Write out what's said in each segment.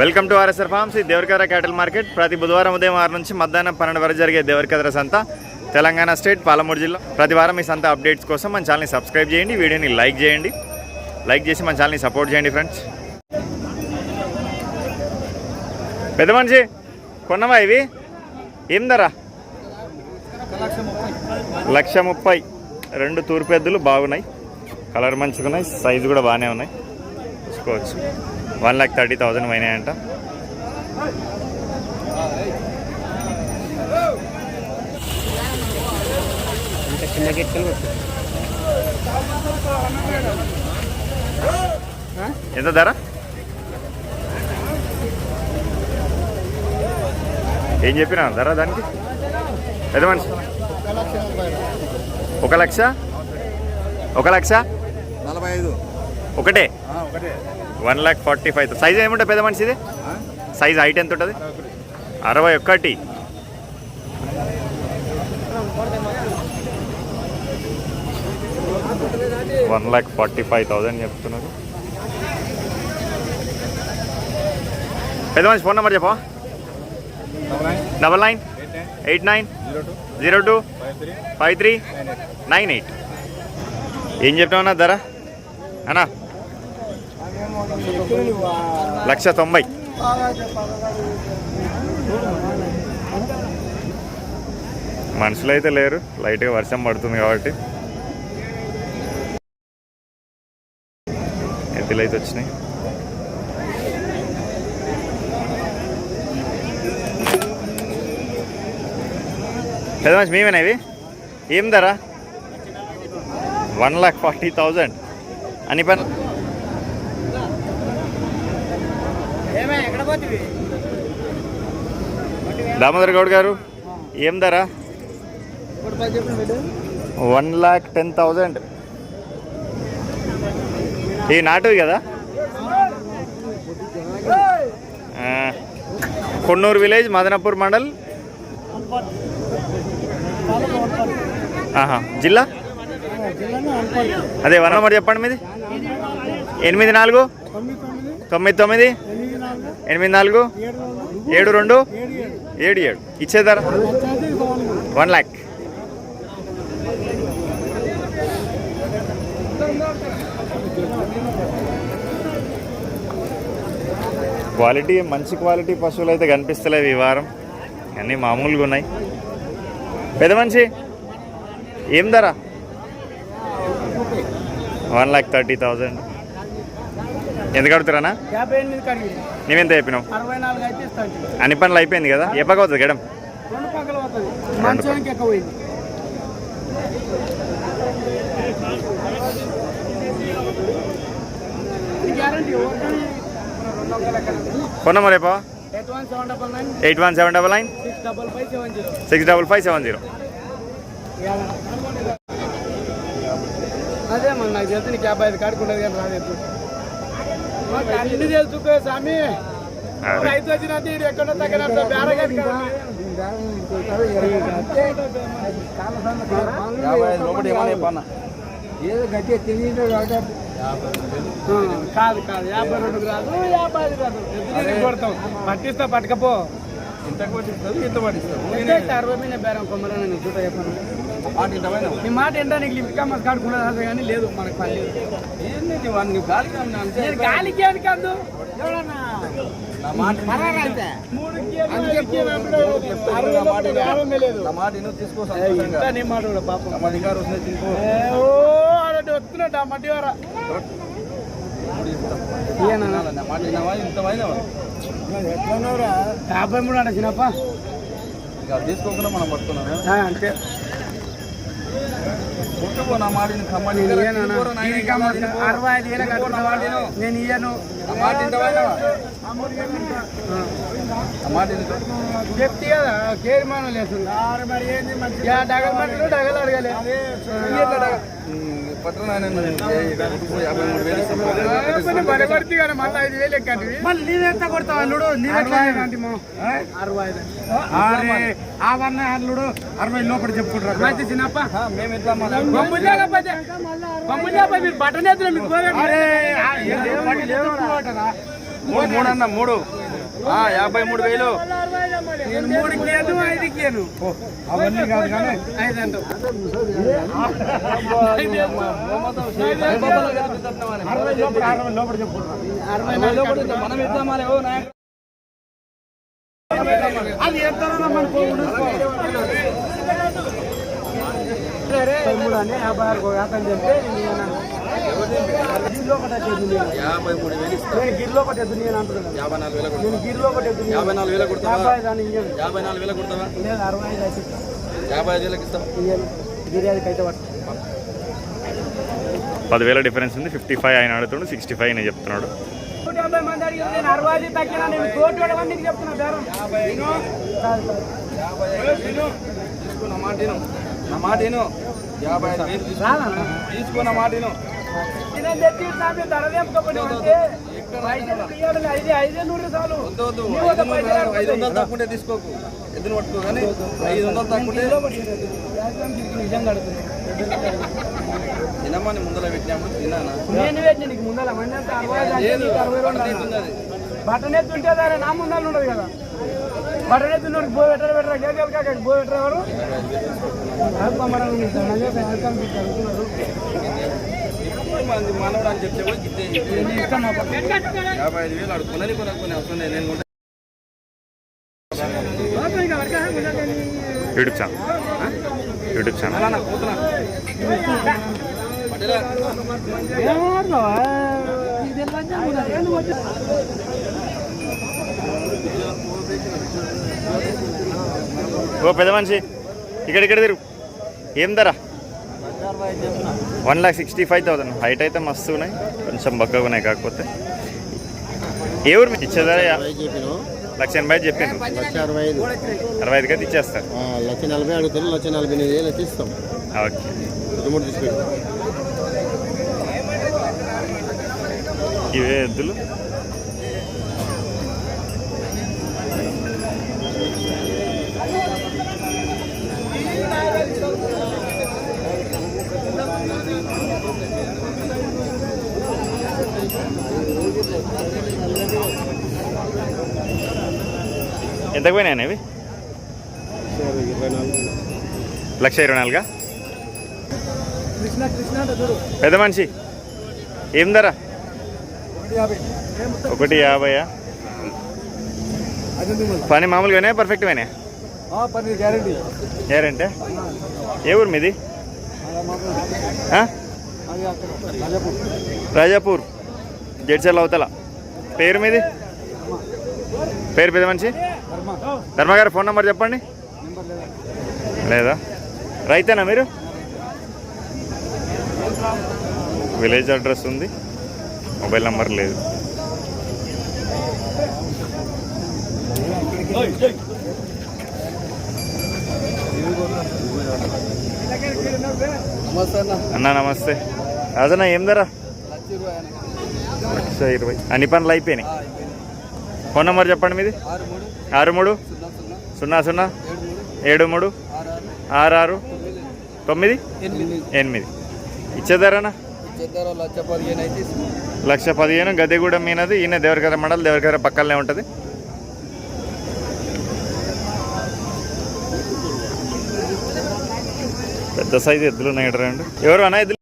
Welcome to RSR forms ఈ Devarakadra క్యాటల్ market. ప్రతి బుధవారం ఉదయం ఆరు నుంచి మధ్యాహ్నం పన్నెండు వరకు జరిగే దేవరకద్ర సంత తెలంగాణ స్టేట్ పాలమూరు జిల్లా. ప్రతి వారం ఈ సంత అప్డేట్స్ కోసం మన ఛానల్ని సబ్స్క్రైబ్ చేయండి వీడియోని లైక్ చేయండి. లైక్ చేసి మన ఛానల్ని సపోర్ట్ చేయండి ఫ్రెండ్స్. పెద్ద మనిషి కొన్నవా ఇవి? ఏం ధర? లక్ష ముప్పై. రెండు తూర్పు ఎద్దులు బాగున్నాయి. కలర్ మంచిగా ఉన్నాయి సైజు కూడా బాగానే ఉన్నాయి. చూసుకోవచ్చు. వన్ ల్యాక్ థర్టీ థౌజండ్ పోయినాయంట. చిన్న ఎంత ధర? ఏం చెప్పినా? ధర దానికి? పెద్ద మనిషి. ఒక లక్ష? ఒక లక్ష? నలభై ఐదు. ఒకటే? One lakh forty five size ఏముంటుంది పెద్ద మనిషిది? సైజ్ హైట్ ఎంత ఉంటుంది? అరవై ఒక్కటి one lakh forty five thousand చెప్తున్నారు. పెద్ద మనిషి ఫోన్ నెంబర్ చెప్పా double nine. Eight nine. Zero two. Five three. Nine eight. ఏం చెప్తావు అన్న ధర? అన్నా. లక్ష తొంభై. మనుషులు అయితే లేరు లైట్గా వర్షం పడుతుంది కాబట్టి. ఎద్దులు అయితే వచ్చినాయి. పెద్ద మనిషి మేమేనా ఇవి? ఏం ధర? One lakh forty thousand. అని పని ఎక్కడ పోతుంది దామోదర్ గౌడ్ గారు ఏం ధర? One lakh ten thousand. ఈ నాటువి కదా? కొన్నూరు విలేజ్ మదనపూర్ మండల్. ఆహా జిల్లా? అదే వన్ నెంబర్ చెప్పండి మీది. ఎనిమిది నాలుగు? తొమ్మిది తొమ్మిది? ఎనిమిది నాలుగు? ఏడు రెండు? ఏడు ఏడు. ఇచ్చేదారా వన్ ల్యాక్ క్వాలిటీ మంచి క్వాలిటీ పశువులు అయితే కనిపిస్తలేవు ఈ వారం. అన్నీ మామూలుగా ఉన్నాయి. పెద్ద మనిషి ఏం ధర? One lakh thirty thousand. ఎందుకు అడుగుతారా నువ్వెంత చెప్పినావు అన్ని పనులు అయిపోయింది కదా? గడం మంచానికి ఎక్కువ పోయింది. గ్యారంటీ కొన్నమా రేపా eight one seven double nine. Six double five seven zero. అదే మన నాకు తెలిసి నీకు యాభై ఐదు కాడుకుంటుంది కానీ రాలేదు మాకు అన్ని తెలుసు పే స్వామి. రైతు వచ్చిన తీరు ఎక్కడ తగ్గినట్టు బేరగాది కదా యాభై ఐదు లోపల ఏమన్నా చెప్పన్నా? ఏదో గట్టిగా తెలియదు కాదు కాదు. యాభై రెండు రాదు యాభై ఐదు ఎదురు కొడతాం. పట్టిస్తా పట్టుకపో. ఇంత కొట్టిస్తారు ఇంత అరవై మీద బేరం కొమ్మరా నేను చూడ చెప్పాను? నీ మాట ఏంటో నీకు లిఫ్ట్ కామర్స్ కాడుకున్నది కానీ లేదు మనకు పని లేదు. వాడిని నువ్వు గాలికి నేను గాలికి అని కాదు ఎవడన్నా? వస్తున్నాడు ఆ మట్టి వారా యాభై మూడు అంటే చిన్నప్ప. ఇక తీసుకోకుండా మనం ఆ, అంతే. కొట్టుకో నా మాట విని కమ్మని నేను ఇయ్యను తీసుకోరా చెప్తే కదా కేర్ మనం లేదు డగలు మట్టులు డగలు అడగలే ఉమ్, పట్టు నాయనా, నువ్వు ఏ, ఇక్కడ కొట్టుకో, యాభై మూడు వేలు ఇస్తాను. కొన్ని బడి పడితే కానీ మళ్ళీ ఐదు వేలు ఎక్కంటివి మళ్ళీ నీవు ఎంత కొడతావు అల్లుడు అరవై అల్లుడు లోపల చెప్పుకుంటారు చిన్నప్ప మేము ఎట్లా బొమ్ములు లేకపోతే బొమ్ములు మీరు మూడు యాభై మూడు వేలు. నేను మూడుకి ఇయ్యను ఐదుకి ఇయ్యను అవన్నీ కాదు కానీ. ఐదు అది ఎంతనో మన యాభై ఆరు యాతం చెప్తే యాభై మూడు వేలు ఇస్తా నేను గిల్లో ఒకటి ఎద్దు నేను అంటున్నాను. యాభై నాలుగు వేల కొడతా నేను గిల్లో ఒకటి ఎద్దు యాభై నాలుగు వేల కొడతావా యాభై దాన్ని ఇయ్యను యాభై నాలుగు వేల కొడతావా లేదు అరవై ఐదు అయితే యాభై ఐదు వేలకు ఇస్తాం. ఇయ్యను గిరియాదికి అయితే పట్టు. పదివేల డిఫరెన్స్ ఉంది. ఫిఫ్టీ ఫైవ్ ఆయన ఆడుతుండు సిక్స్టీ ఫైవ్ నేను చెప్తున్నాడు. నూట యాభై మంది అడిగిన నేను అరవై ఐదు తగ్గినా నేను కోటి ఏడు మందికి చెప్తున్నా బేరం. తీసుకో నా మాట విను. నా మాట నేను తెచ్చి ఇస్తాను ధర తెంపుకోపోయి అంటే పైసలు తీయాలి ఐదే ఐదే నూరు చాలు. ఐదు వందలు తక్కువంటే తీసుకోకు. ఎద్దును పట్టుకో కానీ ఐదు వందలు తక్కువంటే నిజంగా అడుగుతున్నా తినమని ముందర పెట్టినప్పుడు తినానా నేను నీకు ముందర మంది అంతా అరవై ఐదు అంటే నీకు అరవై రెండు అన్నా. ఉన్నది బటన్ ఎత్తు ఉంటే దాని నా ముందర ఉండదు కదా. బటన్ ఎత్తు ఉన్నోడికి బో పెట్టరు పెట్టరా గేగలు కాక బో పెట్టరు ఎవరు? మనది మనవడు అని. యాభై ఐదు వేలు అడుగుకున్నది కొనుక్కునే అవసరం లేదు. నేను. YouTube channel. YouTube channel. ఓ పెద్ద మనిషి. ఇక్కడ ఇక్కడ తిరుగు. ఏం ధర? One lakh sixty five thousand. Height అయితే మస్తు ఉన్నాయి. కొంచెం బక్కగా ఉన్నాయి కాకపోతే. ఏ ఊరు మీకు ఇచ్చే ధర యా- చెప్పినాం లక్ష ఎనభై ఐదు చెప్పిండ్రు లక్ష అరవై ఐదు. అరవై ఐదుకి అయితే ఇచ్చేస్తారు. ఆ, లక్ష నలభై అడుగుతారు. లక్ష నలభై ఎనిమిది వేలు ఇస్తాం. ఓకే. రిమోట్ తీసుకెళ్ళి ఇవే ఎద్దులు. ఎంతకు పోయినాయి నాలుగు. లక్ష ఇరవై నాలుగా? పెద్ద మనిషి. ఏం ధర? యాభై. ఒకటి యాభైయా? పని మామూలుగానే పర్ఫెక్ట్గానే పన్నీర్ గ్యారంటీ ఏరంటే ఏ ఊరు మీది? ఆ? రాజాపూర్. జడ్చర్ల అవతల. పేరు మీది? పేరు పెద్ద మనిషి? ధర్మగారు ఫోన్ నెంబర్ చెప్పండి. లేదా? రైతేనా మీరు? విలేజ్ అడ్రస్ ఉంది. మొబైల్ నెంబర్ లేదు. అన్నా అన్న నమస్తే. రాజన్న ఏం ధర? లక్ష ఇరవై అన్న. పనులు అయిపోయినాయి. ఫోన్ నెంబర్ చెప్పండి మీది? ఆరు మూడు. సున్నా సున్నా. ఏడు మూడు. ఆరు ఆరు. తొమ్మిది? ఎనిమిది. ఇచ్చేదారనా లక్ష పదిహేను గద్దెగూడెం మీనది ఈయన దేవరకర మండలి దేవరకర పక్కనే ఉంటుంది. పెద్ద సైజు ఎద్దులు ఉన్నాయి ఎవరు అన్న ఎద్దులు?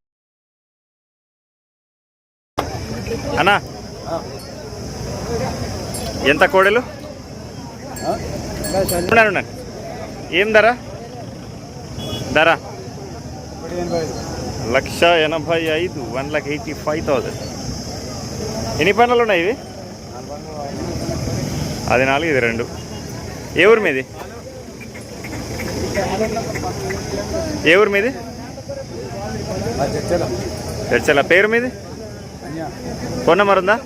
అన్నా? ఎంత కోడెలు? ఉండండి. ఏం ధర? ధర? లక్ష ఎనభై ఐదు one lakh eighty five thousand ఎన్ని పనులు ఉన్నాయి ఇవి? అది నాలుగు ఇది రెండు. ఏ ఊరు మీది? ఏ ఊరు మీది? చర్చల పేరు మీది? ఫోన్ నెంబర్ ఉందా?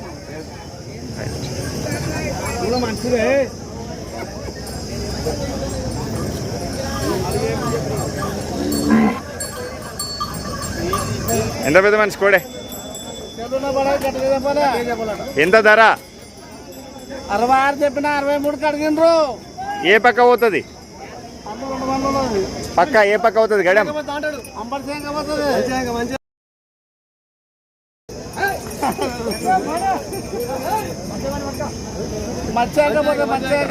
ఎంత పెద్ద మనిషి కోడే? ఎంత ధర? అరవై ఆరు చెప్పిన అరవై మూడుకి అడిగినరు ఏ పక్క పోతుంది. పక్క ఏ పక్క అవుతుంది గడం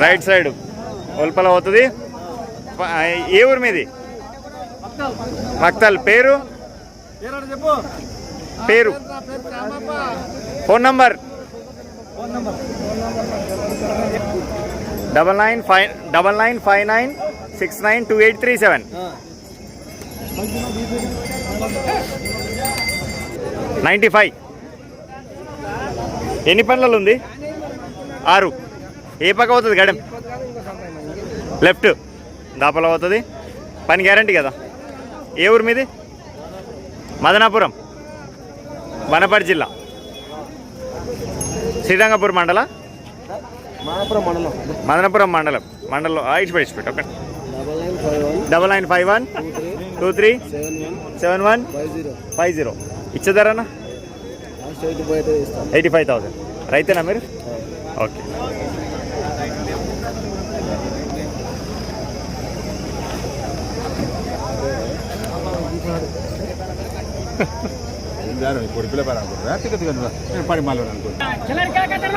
రైట్ సైడ్. ఒల్పల పోతుంది. ఏ ఊరు మీది? మక్తల్ పేరు? పేరు. Phone number? Double nine five double nine five nine six nine two eight three seven. Ninety five. ఎన్ని పనులలో ఉంది? ఆరు. ఏ పక్క అవుతుంది గడం లెఫ్ట్. దాపల అవుతుంది పని గ్యారంటీ కదా. ఏ ఊరు మీది? మదనాపురం. వనపర్తి జిల్లా. శ్రీరంగపూర్ మండల? మదనపురం మండలం. మండలం. ఇచ్చిపెట్టి ఇచ్చిపెట్టి okay double nine five one. Two three. Seven one. Five zero. Last eight five thousand. రైతేనా మీరు? ఓకే.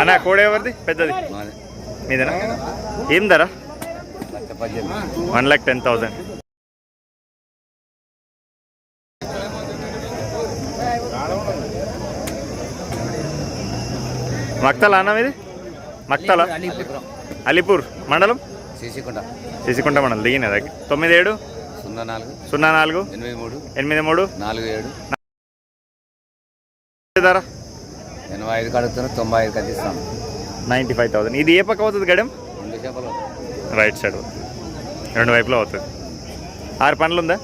అన్న కోడ ఎవరిది? పెద్దది. మీదేనా? ఏం ధర? One lakh ten thousand. Maktal అన్న మీది? మక్తల? అలీపూర్ మండలం? శశికొండ సిసికుంట మండలం దిగిన దగ్గర తొమ్మిది ఏడు సున్నా నాలుగు. సున్నా నాలుగు? ఎనిమిది మూడు. ఎనిమిది మూడు? నాలుగు ఏడు. ధర? ఎనభై ఐదు కడుగుతున్నా తొంభై ఐదు కట్టిస్తాను నైంటీ ఫైవ్ థౌసండ్. ఇది ఏ పక్క అవుతుంది గడం రెండు చేపలు రైట్ సైడ్ రెండు వైపులో అవుతుంది. ఆరు పనులు ఉందా?